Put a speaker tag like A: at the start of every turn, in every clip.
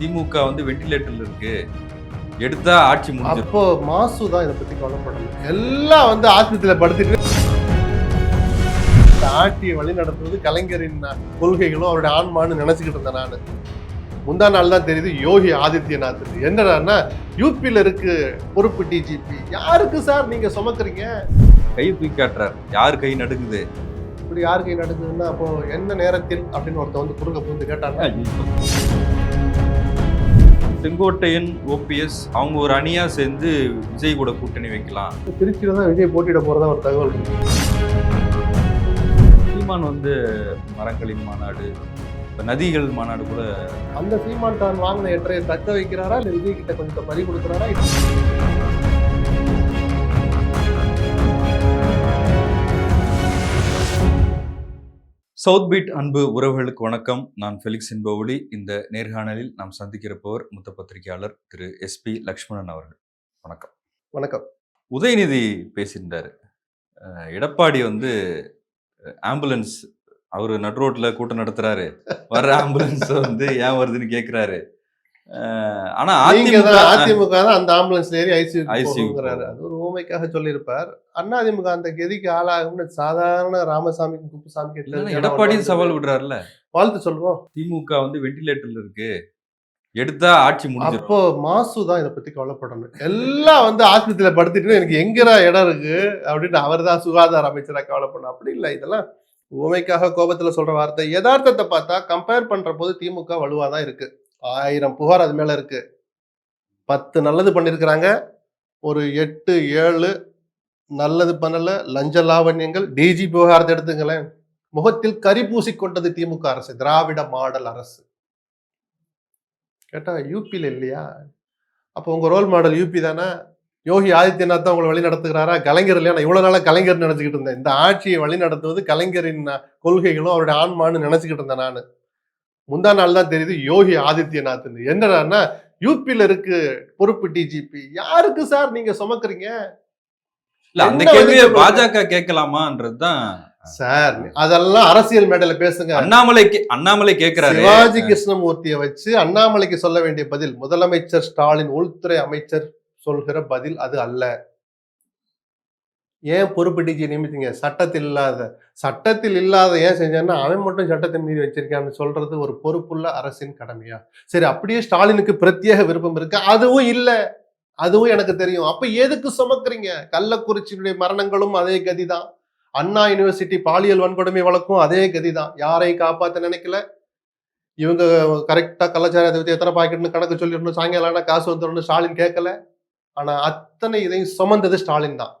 A: திமுக வந்து வெண்டிலேட்டர்ல இருக்கு. எடுத்தா ஆட்சி முடிஞ்சிடும்.
B: அப்போ மாசு தான் இதை பத்தி கவலைப்படணும். எல்லாம் வந்து ஆஸ்பத்திரியில படுத்துட்டு ஆட்சியை வழி நடத்துவது கலைஞரின் கொள்கைகளும் அவருடைய ஆன்மான்னு நினைச்சுக்கிட்டு இருந்தேன் நான். முந்தா நாள் தான் தெரியுது யோகி ஆதித்யநாத். என்னடான்னா யூபியில் இருக்கு பொறுப்பு டிஜிபி யாருக்கு சார் நீங்க சுமக்குறீங்க?
A: கை தூக்கி காட்டுறார். யார் கை நடுங்குது?
B: இப்படி யார் கை நடக்குதுன்னா அப்போ எந்த நேரத்தில் அப்படின்னு ஒருத்தன் வந்து குறுக்க புரிந்து கேட்டாங்க.
A: செங்கோட்டையன் ஓபிஎஸ் அவங்க ஒரு அணியா சேர்ந்து விஜய் கூட கூட்டணி வைக்கலாம்.
B: திருச்சியில தான் விஜய் போட்டியிட போறதா ஒரு தகவல்.
A: சீமான் வந்து மரங்களின் மாநாடு இப்ப நதிகள் மாநாடு கூட
B: அந்த சீமான் தான் வாங்கின எட்டரையை தக்க வைக்கிறாரா? இல்ல விஜய் கிட்ட கொஞ்சம் பறி கொடுக்குறாரா?
A: சவுத் பீட் அன்பு உறவுகளுக்கு வணக்கம். நான் ஃபெலிக்ஸ் என்பவொலி இந்த நேர்காணலில் நாம் சந்திக்கிறப்பவர் மூத்த பத்திரிகையாளர் திரு எஸ்பி லக்ஷ்மணன் அவர்கள். வணக்கம்.
B: வணக்கம்.
A: உதயநிதி பேசியிருந்தாரு. எடப்பாடி வந்து ஆம்புலன்ஸ் அவரு நட் ரோட்ல கூட்டம் நடத்துறாரு. வர்ற ஆம்புலன்ஸ் வந்து ஏன் வருதுன்னு கேக்குறாரு. அஹ் ஆனா அதிமுக
B: தான் அதிமுக தான் அந்த ஆம்புலன்ஸ்ல ஏறி ஐசியூ போகிறாரு அது ஒரு ஊமைக்காக சொல்லியிருப்பார். அதிமுக அந்த கதிக்கு ஆளாகும்னு சாதாரண ராமசாமிக்கு குப்புசாமிக்கு தெரிஞ்ச
A: எடப்பாடியும் சவால் விடுறாருல்ல.
B: வாழ்த்து சொல்லுவோம்
A: திமுக வந்து வெண்டிலேட்டர்ல இருக்கு. எடுத்தா ஆட்சி முடிஞ்சிடும்
B: அப்போ மாசு தான் இதை பத்தி கவலைப்படணும். எல்லாம் வந்து ஆஸ்பத்திரியில படுத்துட்டு எனக்கு எங்கடா இடம் இருக்கு அப்படின்னு அவர் தான் சுகாதார அமைச்சரா கவலைப்படணும். அப்படி இல்லை. இதெல்லாம் ஊமைக்காக கோபத்துல சொல்ற வார்த்தை. யதார்த்தத்தை பார்த்தா கம்பேர் பண்ற போது திமுக வலுவா தான் இருக்கு. ஆயிரம் புகார் அது மேல இருக்கு. பத்து நல்லது பண்ணிருக்கிறாங்க ஒரு எட்டு ஏழு நல்லது பண்ணல லஞ்ச லாவண்யங்கள் டிஜி விவகாரத்தை எடுத்துங்களேன். முகத்தில் கரி பூசிக்கொண்டது திமுக அரசு திராவிட மாடல் அரசு. கேட்டா யூபியில் இல்லையா? அப்போ உங்க ரோல் மாடல் யூபி தானே? யோகி ஆதித்யநாத் தான் உங்களை வழி நடத்துகிறாரா? கலைஞர் இல்லையா? நான் இவ்வளோ நாளாக கலைஞர் நினச்சிக்கிட்டு இருந்தேன். இந்த ஆட்சியை வழி நடத்துவது கலைஞரின் கொள்கைகளும் அவருடைய ஆன்மான்னு நினச்சிக்கிட்டு இருந்தேன் நான். முந்தா நாள் தான் தெரியுது யோகி ஆதித்யநாத்னு. என்னடான்னா யூபியில் இருக்கு பொறுப்பு டிஜிபி யாருக்கு சார் நீங்க சுமக்குறீங்க?
A: இல்ல அந்த கேள்வியை பாஜக கேட்கலாமான்றதுதான்.
B: சார் அதெல்லாம் அரசியல் மேடையில பேசுங்க.
A: அண்ணாமலை கே- அண்ணாமலை கேக்குறாரு
B: சிவாஜி கிருஷ்ணமூர்த்தியை வச்சு அண்ணாமலைக்கு சொல்ல வேண்டிய பதில் முதலமைச்சர் ஸ்டாலின் உள்துறை அமைச்சர் சொல்கிற பதில் அது அல்ல. ஏன் பொறுப்பு டிஜி நியமித்தீங்க? சட்டத்தில் இல்லாத சட்டத்தில் இல்லாத ஏன் செஞ்சான்னா அவன் மட்டும் சட்டத்தை மீறி வச்சிருக்கான்னு சொல்றது ஒரு பொறுப்புள்ள அரசின் கடமையா? சரி அப்படியே ஸ்டாலினுக்கு பிரத்யேக விருப்பம் இருக்கு. அதுவும் இல்லை. அதுவும் எனக்கு தெரியும். அப்ப எதுக்கு சுமக்குறீங்க? கள்ளக்குறிச்சியினுடைய மரணங்களும் அதே கதி தான் அண்ணா யூனிவர்சிட்டி பாலியல் வன்கொடுமை வழக்கும் அதே கதி தான் யாரையும் காப்பாத்த நினைக்கல. இவங்க கரெக்டா கலாச்சாரத்தை பற்றி எத்தனை பாக்கெட்னு கணக்கு சொல்லிடணும் சாயங்காலம் காசு வந்துடணும் ஸ்டாலின் கேட்கல. ஆனா அத்தனை இதையும் சுமந்தது ஸ்டாலின் தான்.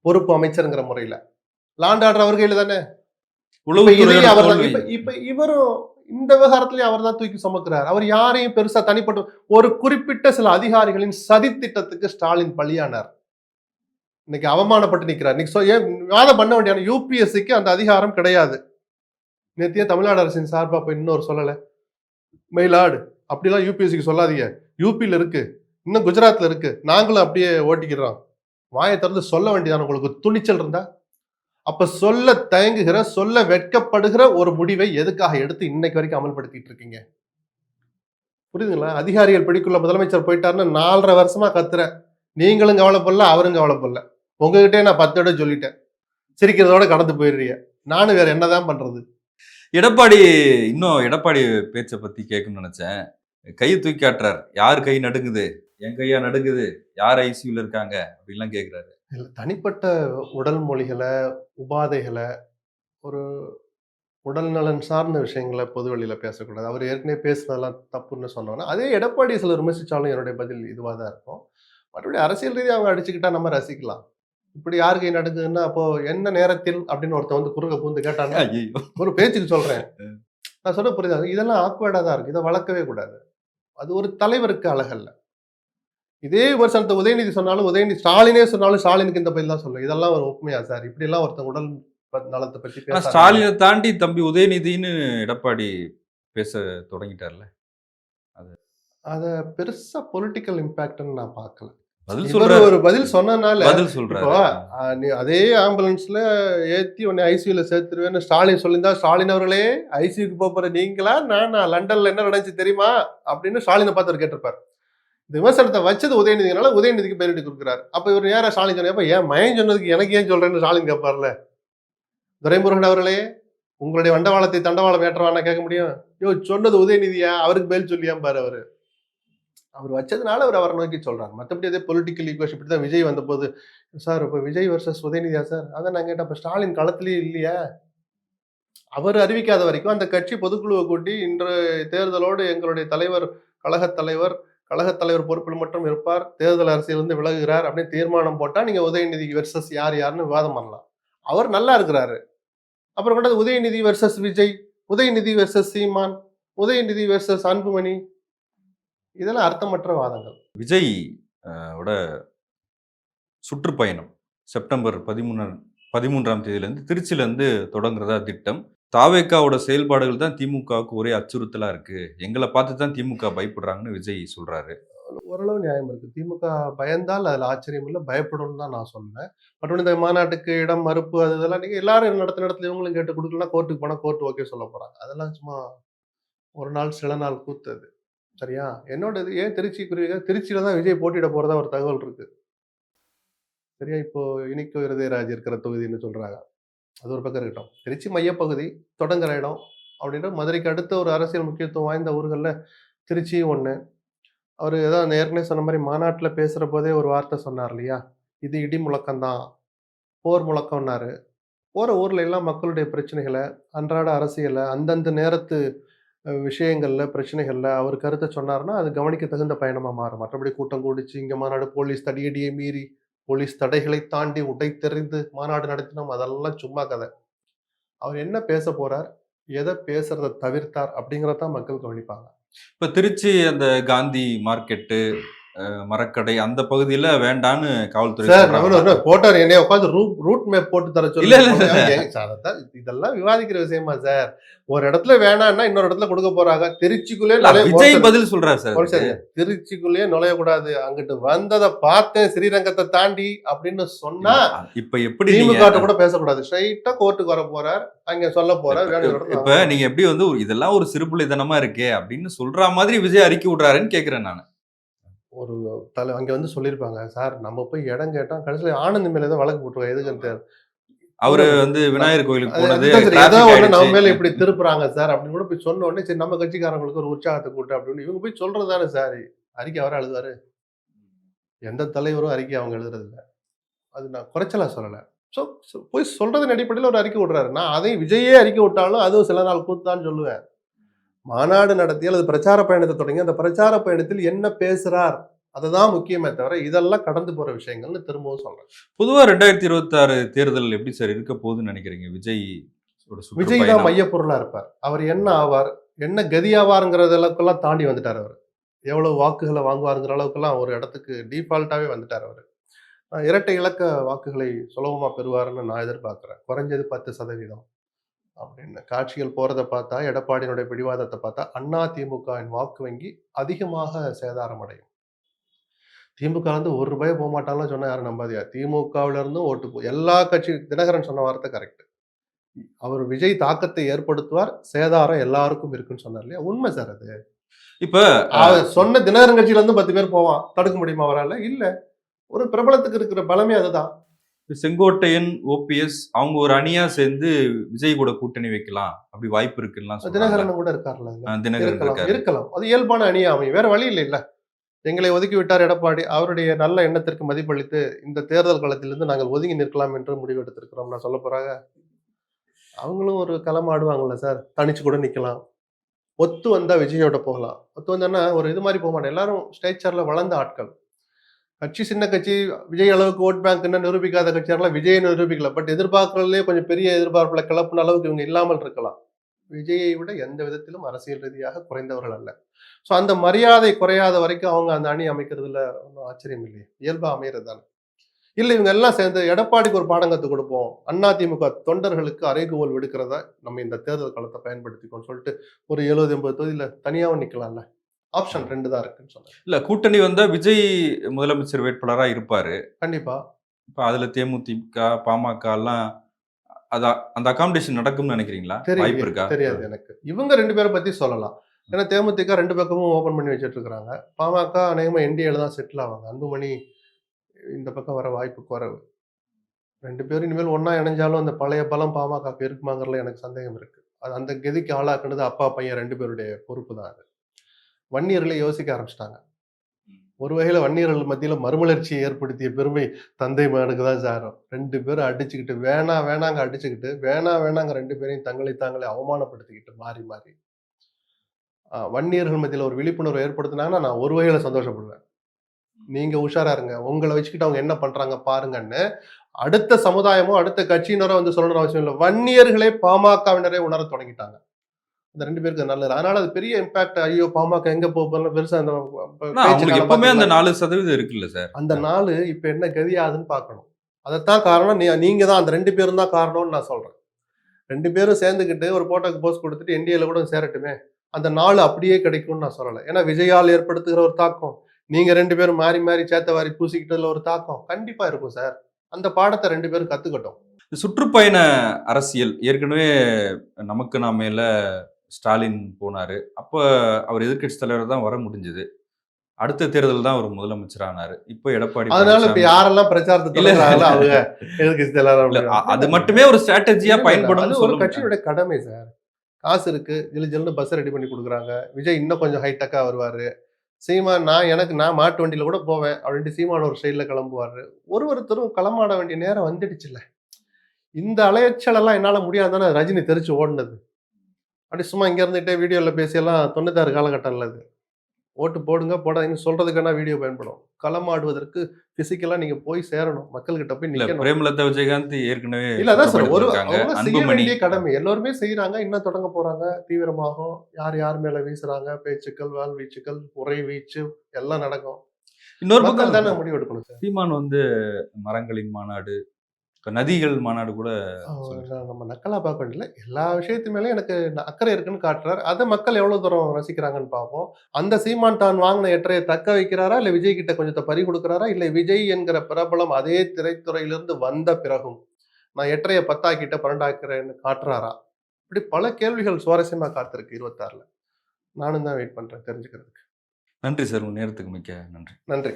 B: பொறுப்பு அமைச்சருங்கிற முறையில. லாண்ட் ஆர்டர் அவர் கையில தானே இப்ப அவர் தான். இப்ப இப்ப இவரும் இந்த விவகாரத்திலயும் அவர் தான் தூக்கி சுமக்கிறார். அவர் யாரையும் பெருசா தனிப்பட்ட ஒரு குறிப்பிட்ட சில அதிகாரிகளின் சதி திட்டத்துக்கு ஸ்டாலின் பலியானார். இன்னைக்கு அவமானப்பட்டு நிக்கிறார். இன்னைக்கு வாதம் பண்ண வேண்டிய யூபிஎஸ்சிக்கு அந்த அதிகாரம் கிடையாது. நேத்தியே தமிழ்நாடு அரசின் சார்பா போய் இன்னொரு சொல்லல. மயிலாடு அப்படிலாம் யூபிஎஸ்சிக்கு சொல்லாதீங்க. யூபியில் இருக்கு. இன்னும் குஜராத்ல இருக்கு. நாங்களும் அப்படியே ஓட்டிக்கிறோம். வாயை திறந்து சொல்ல வேண்டியதான? உங்களுக்கு துணிச்சல் இருந்தா? அப்ப சொல்ல தயங்குகிற சொல்ல வெட்கப்படுகிற ஒரு முடிவை எதுக்காக எடுத்து இன்னைக்கு வரைக்கும் அமல்படுத்திட்டு இருக்கீங்க? புரியுதுங்களா? அதிகாரிகள் பிடிக்குள்ள முதலமைச்சர் போயிட்டாருன்னு நாலரை வருஷமா கத்துற. நீங்களும் கவலைப்படல அவரும் கவலைப்படல உங்ககிட்டே நான் பத்தோட சொல்லிட்டேன். சிரிக்கிறதோட கடந்து போயிடுறீங்க. நானும் வேற என்னதான் பண்றது?
A: எடப்பாடி இன்னும் எடப்பாடி பேச்சை பத்தி கேட்கணும்னு நினைச்சேன். கையை தூக்கி காட்டுறார். யார் கை நடுங்குது? என் கையா நடுங்குது? யார் ஐசியூல இருக்காங்க? அப்படின்லாம் கேக்குறாரு.
B: இல்ல, தனிப்பட்ட உடல் மொழிகளை உபாதைகளை ஒரு உடல் நலன் சார்ந்த விஷயங்களை பொது வெளியில பேசக்கூடாது. அவர் ஏற்கனவே பேசுனதெல்லாம் தப்புன்னு சொன்னோன்னா அதே எடப்பாடி சில விமர்சிச்சாலும் என்னுடைய பதில் இதுவாக தான் இருக்கும். மறுபடியும் அரசியல் ரீதியாக அவங்க அடிச்சுக்கிட்டா நம்ம ரசிக்கலாம். இப்படி யார் கை நடுங்குதுன்னா அப்போ என்ன நேரத்தில் அப்படின்னு ஒருத்தன் வந்து குறுக்க பூந்து கேட்டாங்க
A: ஐயோ
B: ஒரு பேச்சுக்கு சொல்றேன். நான் சொல்ல புரியுது? இதெல்லாம் ஆக்வர்டா தான் இருக்கு இதை வளர்க்கவே கூடாது. அது ஒரு தலைவருக்கு அழகல்ல. இதே விமர்சனத்தை உதயநிதி சொன்னாலும் உதயநிதி ஸ்டாலினே சொன்னாலும் ஸ்டாலினுக்கு இந்த பதில் தான் சொல்லும் இதெல்லாம் ஒரு உண்மையா சார்? இப்படி எல்லாம் ஒருத்தன் உடல் நலத்தை பேச
A: ஸ்டாலினை தாண்டி தம்பி உதயநிதின்னு எடப்பாடி பேச தொடங்கிட்டார்ல?
B: அதை பெருசா பொலிட்டிக்கல் இம்பாக்ட்னு நான் பார்க்கல.
A: பதில் சொல்றாரு.
B: ஒரு பதில் சொன்னனால
A: பதில்
B: நீ அதே ஆம்புலன்ஸ்ல ஏத்தி உன்னை ஐசியூல சேர்த்துருவேன்னு ஸ்டாலின் சொல்லியிருந்தா ஸ்டாலின் அவர்களே ஐசியூக்கு போற நீங்களா? நானா? லண்டன்ல என்ன நடந்துச்சு தெரியுமா? அப்படின்னு ஸ்டாலினை பார்த்து அவர் கேட்டிருப்பார். இந்த விமர்சனத்தை வச்சது உதயநிதினால உதயநிதிக்கு பேரிட்டு கொடுக்குறாரு. அப்போ இவர் நேரா ஸ்டாலின் சொன்னப்ப ஏன் மயன் சொன்னதுக்கு எனக்கு ஏன் சொல்றேன்னு ஸ்டாலின் கேட்பார்ல. துரைமுருகன் அவர்களே உங்களுடைய வண்டவாளத்தை தண்டவாளம் ஏற்றவானா கேட்க முடியும்? யோ சொன்னது உதயநிதியா? அவருக்கு பதில் சொல்லியாம் பாரு அவர். அவர் வச்சதுனால அவர் அவரை நோக்கி சொல்றாரு. மற்றபடி அதே பொலிட்டிக்கல் ஈக்குவேஷன் இப்படி தான் விஜய் வந்தபோது சார் இப்போ விஜய் வர்சஸ் உதயநிதியா சார்? அதான் நான் கேட்டேன். அப்போ ஸ்டாலின் களத்திலேயே இல்லையா? அவர் அறிவிக்காத வரைக்கும் அந்த கட்சி பொதுக்குழுவை கூட்டி இன்று தேர்தலோடு எங்களுடைய தலைவர் கழகத் தலைவர் கழகத் தலைவர் பொறுப்பில் மட்டும் இருப்பார். தேர்தல் அரசியலிருந்து விலகுகிறார் அப்படின்னு தீர்மானம் போட்டால் நீங்கள் உதயநிதி வெர்சஸ் யார் யாருன்னு விவாதம் பண்ணலாம். அவர் நல்லா இருக்கிறாரு. அப்புறம் கூட Udhayanidhi versus Vijay Udhayanidhi versus Seeman Udhayanidhi versus Anbumani. இதெல்லாம் அர்த்தமற்ற வாதங்கள்.
A: விஜய் அஹ், சுற்றுப்பயணம் செப்டம்பர் பதிமூணாம் பதிமூன்றாம் தேதியிலேருந்து திருச்சியிலேருந்து தொடங்குறதா திட்டம். தாவேக்காவோட செயல்பாடுகள் தான் திமுகவுக்கு ஒரே அச்சுறுத்தலா இருக்கு. எங்களை பார்த்து தான் திமுக பயப்படுறாங்கன்னு விஜய் சொல்றாரு.
B: ஓரளவு நியாயம் இருக்கு. திமுக பயந்தால் அதில் ஆச்சரியம் இல்லை பயப்படும் தான் நான் சொன்னேன். மற்றும் இந்த மாநாட்டுக்கு இடம் மறுப்பு அது இதெல்லாம் நீங்கள் எல்லாரும் நடத்த இடத்துல இவங்களும் கேட்டு கொடுக்கலாம் கோர்ட்டுக்கு போனால் கோர்ட் ஓகே சொல்ல போகிறாங்க அதெல்லாம் சும்மா ஒரு நாள் சில நாள் கூத்து அது சரியா? என்னோட இது ஏன் திருச்சி குறிவிக திருச்சியில தான் விஜய் போட்டியிட போகிறதா ஒரு தகவல் இருக்கு. சரியா? இப்போ இனிக்கோ இருதயராஜ் இருக்கிற தொகுதின்னு சொல்கிறாங்க அது ஒரு பக்கம் இருக்கட்டும். திருச்சி மையப்பகுதி தொடங்குற இடம் அப்படின்னா மதுரைக்கு அடுத்த ஒரு அரசியல் முக்கியத்துவம் வாய்ந்த ஊர்களில் திருச்சி ஒன்று அவர் ஏதோ அந்த ஏற்கனவே சொன்ன மாதிரி மாநாட்டில் பேசுகிற போதே ஒரு வார்த்தை சொன்னார் இல்லையா? இது இடி முழக்கம்தான் போர் முழக்கம்னாரு. போகிற ஊரில் எல்லாம் மக்களுடைய பிரச்சனைகளை அன்றாட அரசியலை அந்தந்த நேரத்து விஷயங்களில் பிரச்சனைகளில் அவர் கருத்தை சொன்னார்னா அது கவனிக்க தகுந்த பயணமாக மாறும். மற்றபடி கூட்டம் கூடிச்சு இங்கே மாநாடு போலீஸ் தடியடியை மீறி போலீஸ் தடைகளை தாண்டி உடைத்தெறிந்து மாநாடு நடத்தினோம். அதெல்லாம் சும்மா கதை. அவர் என்ன பேச போறார்? எதை பேசுறத தவிர்த்தார்? அப்படிங்கிறதான் மக்கள் கவனிப்பாங்க.
A: இப்போ திருச்சி அந்த காந்தி மார்க்கெட்டு மரக்கடை அந்த பகுதியில வேண்டான்னு காவல்துறை
B: போட்டார் என்னைய உட்காந்து ரூட் ரூட் மேப் போட்டு தர
A: இல்ல.
B: சொல்லி இதெல்லாம் விவாதிக்கிற விஷயமா சார்? ஒரு இடத்துல வேணாம்னா இன்னொரு இடத்துல கொடுக்க போறாங்க. திருச்சிக்குள்ளே
A: விஜய் பதில் சொல்றாரு சார்.
B: திருச்சிக்குள்ளேயே நுழையக்கூடாது. அங்கிட்டு வந்ததை பார்த்தேன் ஸ்ரீரங்கத்தை தாண்டி அப்படின்னு சொன்னா
A: இப்ப எப்படி
B: திமுக கூட பேசக்கூடாது. ஸ்ட்ரைட்டா கோர்ட்டுக்கு வர போறார் அங்க சொல்ல போறார்
A: இப்ப நீங்க எப்படி வந்து இதெல்லாம் ஒரு சிறுபிள்ளைத்தனமா இருக்கே அப்படின்னு சொல்ற மாதிரி விஜய் அறிக்கை விடுறாருன்னு கேக்குறேன் நான்.
B: ஒரு தலை அங்க வந்து சொல்லியிருப்பாங்க சார் நம்ம போய் இடம் கேட்டோம் கடைசியில ஆனந்த் மேல ஏதோ வழக்கு போட்டுருவோம் எதுக்குன்னு தெரியல.
A: அவரு வந்து விநாயகர் கோயிலுக்கு போனது
B: அதுதான் சரி,
A: traffic
B: ஏதோ ஒண்ணு நம்ம. மேல இப்படி திருப்புறாங்க சார் அப்படின்னு கூட போய் சொன்ன உடனே சரி நம்ம கட்சிக்காரங்களுக்கு ஒரு உற்சாகத்தை கூட்டு அப்படின்னு இவங்க போய் சொல்றது தானே சார் அறிக்கை அவரை எழுதுவாரு எந்த தலைவரும் அறிக்கை அவங்க எழுதுறது இல்ல. அது நான் குறைச்சலா சொல்லல. ஸோ போய் சொல்றதன் அடிப்படையில் ஒரு அறிக்கை விடுறாரு. நான் அதையும் விஜயே அறிக்கை விட்டாலும் அதுவும் சில நாள் கூத்தான்னு சொல்லுவேன். மாநாடு நடத்தி அல்லது பிரச்சார பயணத்தை தொடங்கி அந்த பிரச்சார பயணத்தில் என்ன பேசுறார்? அதுதான் முக்கியமே தவிர இதெல்லாம் கடந்து போற விஷயங்கள்னு திரும்பவும் சொல்றேன்.
A: பொதுவா ரெண்டாயிரத்தி இருபத்தி ஆறு தேர்தல் எப்படி சார் இருக்க போகுதுன்னு நினைக்கிறீங்க? விஜய்
B: விஜய் தான்
A: சுற்றுப்பயணம்.
B: மையப்பொருளா இருப்பார். அவர் என்ன ஆவார்? என்ன கதி ஆவாருங்கிறது அளவுக்கெல்லாம் தாண்டி வந்துட்டார் அவர். எவ்வளவு வாக்குகளை வாங்குவாருங்கிற அளவுக்கெல்லாம் ஒரு இடத்துக்கு டிஃபால்ட்டாவே வந்துட்டார் அவர். இரட்டை இலக்க வாக்குகளை சுலபமா பெறுவாருன்னு நான் எதிர்பார்க்கிறேன். குறைஞ்சது பத்து சதவீதம். அப்படின்னு. காட்சிகள் போறதை பார்த்தா எடப்பாடியினுடைய பிடிவாதத்தை பார்த்தா அண்ணா திமுகவின் வாக்கு வங்கி அதிகமாக சேதாரம் அடையும். திமுக வந்து ஒரு ரூபாய் போக மாட்டாங்கன்னு சொன்னா யாரும் நம்பாதியா திமுகவுல இருந்தும் ஓட்டு போ எல்லா கட்சி தினகரன் சொன்ன வார்த்தை கரெக்ட் அவர் விஜய் தாக்கத்தை ஏற்படுத்துவார் சேதாரம் எல்லாருக்கும் இருக்குன்னு சொன்னார் இல்லையா? உண்மை சார் அது.
A: இப்ப
B: சொன்ன தினகரன் கட்சியில இருந்து பத்து பேர் போவான். தடுக்க முடியுமா அவரால? இல்ல. ஒரு பிரபலத்துக்கு இருக்கிற பலமே அதுதான்.
A: செங்கோட்டையன் ஓபிஎஸ் அவங்க ஒரு அணியா சேர்ந்து விஜய் கூட கூட்டணி வைக்கலாம். அப்படி வாய்ப்பு சொல்றாங்க.
B: தினகரன் கூட இருக்கார்ல அதுல.
A: ஆ, தினகரன்
B: இருக்கலாம் இருக்கலாம். அது இயல்பான அணியா அமையும். வேற வழி இல்லை இல்ல எங்களை ஒதுக்கி விட்டார் எடப்பாடி. அவருடைய நல்ல எண்ணத்திற்கு மதிப்பளித்து இந்த தேர்தல் களத்திலிருந்து நாங்கள் ஒதுங்கி நிற்கலாம் என்று முடிவெடுத்திருக்கிறோம் நான் சொல்ல போறாங்க அவங்களும் ஒரு களம் ஆடுவாங்கல்ல சார். தனிச்சு கூட நிக்கலாம். ஒத்து வந்தா விஜயோட போகலாம். ஒத்து வந்தான்னா ஒரு இது மாதிரி போக மாட்டேன். எல்லாரும் ஸ்டேச்சர்ல வளர்ந்த ஆட்கள். கட்சி சின்ன கட்சி விஜய் அளவுக்கு ஓட் பேங்க் என்ன நிரூபிக்காத கட்சியாரெல்லாம் விஜயை நிரூபிக்கல. பட் எதிர்பார்க்கறதுலேயே கொஞ்சம் பெரிய எதிர்பார்ப்புல கிளப்புன அளவுக்கு இவங்க இல்லாமல் இருக்கலாம். விஜயை விட எந்த விதத்திலும் அரசியல் ரீதியாக குறைந்தவர்கள் அல்ல. ஸோ அந்த மரியாதை குறையாத வரைக்கும் அவங்க அந்த அணி அமைக்கிறதுல ஒன்றும் ஆச்சரியம் இல்லையே. இயல்பாக அமைகிறது தானே இல்லை இவங்க எல்லாம் சேர்ந்து எடப்பாடிக்கு ஒரு பாடம் கற்றுக் கொடுப்போம். அண்ணா திமுக தொண்டர்களுக்கு அறைகோல் விடுக்கிறதா நம்ம இந்த தேர்தல் காலத்தை பயன்படுத்திக்கோன்னு சொல்லிட்டு ஒரு எழுபது எண்பது தொகுதியில் தனியாகவும் நிற்கலாம்ல ஆப்ஷன் ரெண்டு தான் இருக்குன்னு சொன்னேன்
A: இல்ல கூட்டணி வந்தா விஜய் முதலமைச்சர் வேட்பாளரா இருப்பாரு.
B: கண்டிப்பா.
A: இப்ப அதுல தேமுதிக பாமக எல்லாம் அத அந்த அகாமடேஷன் நடக்கும்னு நினைக்கிறீங்களா? வாய்ப்பு இருக்கா?
B: தெரியாது எனக்கு. இவங்க ரெண்டு பேரை பத்தி சொல்லலாம். ஏன்னா தேமுதிக ரெண்டு பக்கமும் ஓபன் பண்ணி வச்சிட்டு இருக்காங்க பாமக அநேகமா என்டிஏல தான் செட்டில் ஆவாங்க. அன்புமணி இந்த பக்கம் வர வாய்ப்பு குறைவு. ரெண்டு பேரும் இனிமேல் ஒண்ணா இணைஞ்சாலும் அந்த பழைய பலம் பாமக இருக்குமாங்கிறதுல எனக்கு சந்தேகம் இருக்கு. அது அந்த கதிக்கு ஆளாக்குனது அப்பா பையன் ரெண்டு பேருடைய பொறுப்பு தான் அது. வன்னியர்களை யோசிக்க ஆரம்பிச்சிட்டாங்க. ஒரு வகையில வன்னியர்கள் மத்தியில மறுமலர்ச்சியை ஏற்படுத்திய பெருமை தந்தை மகனுக்கு தான் சாரும். ரெண்டு பேரும் அடிச்சுக்கிட்டு வேணா வேணாங்க அடிச்சுக்கிட்டு வேணா வேணாங்க ரெண்டு பேரையும் தங்களை தாங்களே அவமானப்படுத்திக்கிட்டு மாறி மாறி. வன்னியர்கள் மத்தியில ஒரு விழிப்புணர்வு ஏற்படுத்தினாங்கன்னா நான் ஒரு வகையில சந்தோஷப்படுவேன். நீங்க உஷாரா இருங்க. உங்களை வச்சுக்கிட்டு அவங்க என்ன பண்றாங்க பாருங்கன்னு அடுத்த சமுதாயமோ அடுத்த கட்சியினரோ வந்து சொல்லணும்னு அவசியம் இல்லை. வன்னியர்களே பாமகவினரே உணர தொடங்கிட்டாங்க. இந்த ரெண்டு பேருக்கு நல்லது. அதனால அது பெரிய இம்பாக்ட் ஐயோ பாமக எங்க போகணும் பெருசா அந்த
A: எப்பவுமே அந்த? நாலு சதவீதம் இருக்குல்ல சார்.
B: அந்த நாள் இப்ப என்ன கதியாதுன்னு பார்க்கணும். அதைத்தான் காரணம். நீ நீங்க தான் அந்த ரெண்டு பேரும் தான் காரணம்னு நான் சொல்றேன். ரெண்டு பேரும் சேர்ந்துக்கிட்டு ஒரு போட்டோக்கு போஸ்ட் கொடுத்துட்டு என்டிஏல கூட சேரட்டுமே. அந்த நாள் அப்படியே கிடைக்கும்னு நான் சொல்லலை. ஏன்னா விஜயால் ஏற்படுத்துகிற ஒரு தாக்கம் நீங்க ரெண்டு பேரும் மாறி மாறி சேத்த வாரி பூசிக்கிட்டதுல ஒரு தாக்கம் கண்டிப்பா இருக்கும் சார். அந்த பாடத்தை ரெண்டு பேரும் கத்துக்கட்டும்.
A: சுற்றுப்பயண அரசியல் ஏற்கனவே நமக்கு நாமேல ஸ்டாலின் போனாரு. அப்ப அவர் எதிர்க்கட்சி தலைவர் தான் வர முடிஞ்சது. அடுத்த தேர்தல் தான் அவர் முதலமைச்சர் ஆனாரு. இப்போ எடப்பாடி
B: அதனால இப்ப யாரெல்லாம் பிரச்சாரத்தை
A: இல்ல.
B: தொடங்குறாங்களோ அவங்க எதுக்கு
A: இல்ல, அ- அது மட்டுமே ஒரு ஸ்ட்ராட்டஜியா பயன்படும்
B: ஒரு கட்சியோட கடமை சார். காசு இருக்கு ஜிலு ஜில்னு பஸ் ரெடி பண்ணி கொடுக்குறாங்க. விஜய் இன்னும் கொஞ்சம் ஹைடெக்கா வருவாரு. சீமான் நான் எனக்கு நான் மாட்டு வண்டியில கூட போவேன் அப்படின்ட்டு சீமான் ஒரு சைடில் கிளம்புவாரு. ஒரு ஒருத்தரும் களமாட வேண்டிய நேரம் வந்துடுச்சுல்ல. இந்த அலைச்சல் எல்லாம் என்னால முடியாதானே ரஜினி தெரிச்சு ஓடுனது. அப்படி சும்மா இங்க இருந்துகிட்டே வீடியோல பேசியெல்லாம் தொண்ணூத்தாறு காலகட்டம் இல்ல அது. ஓட்டு போடுங்க போடாதீங்கன்னு சொல்றதுக்கான வீடியோ பயன்படும். களமாடுவதற்கு பிசிக்கலா நீங்க போய் சேரணும் மக்கள்கிட்ட போய்
A: இல்ல
B: நிக்கணும்.
A: பிரேமலதா விஜயகாந்த் ஏற்கனவே
B: இல்ல அதான் சார் ஒரு செய்ய வேண்டிய கடமை. எல்லோருமே செய்யறாங்க இன்னும் தொடங்க போறாங்க. தீவிரமாகும். யார் யார் மேல வீசுறாங்க? பேச்சுக்கள் வால் வீச்சுக்கள் உரை வீச்சு எல்லாம் நடக்கும்.
A: இன்னொரு பக்கம்
B: தானே முடிவு எடுக்கணும் சார்.
A: சீமான் வந்து மரங்களின் மாநாடு இப்ப நதிகள் மாநாடு கூட
B: நம்ம நக்கலா பார்க்க வேண்டியல எல்லா விஷயத்து மேலே எனக்கு அக்கறை இருக்குன்னு காட்டுறாரு. அதை மக்கள் எவ்வளவு தூரம் ரசிக்கிறாங்கன்னு பார்ப்போம். அந்த சீமான் தான் வாங்கின எற்றையை தக்க வைக்கிறாரா? இல்ல விஜய் கிட்ட கொஞ்சத்தை பறி கொடுக்கிறாரா? இல்ல விஜய் என்கிற பிரபலம் அதே திரைத்துறையிலிருந்து வந்த பிறகும் நான் எற்றைய பத்தாக்கிட்ட பன்னெண்டாக்கிறேன்னு காட்டுறாரா? இப்படி பல கேள்விகள் சுவாரஸ்யமா காத்திருக்கு இருபத்தாறுல. நானும் தான் வெயிட் பண்றேன் தெரிஞ்சுக்கிறதுக்கு.
A: நன்றி சார். உங்க நேரத்துக்கு மிக்க நன்றி.
B: நன்றி.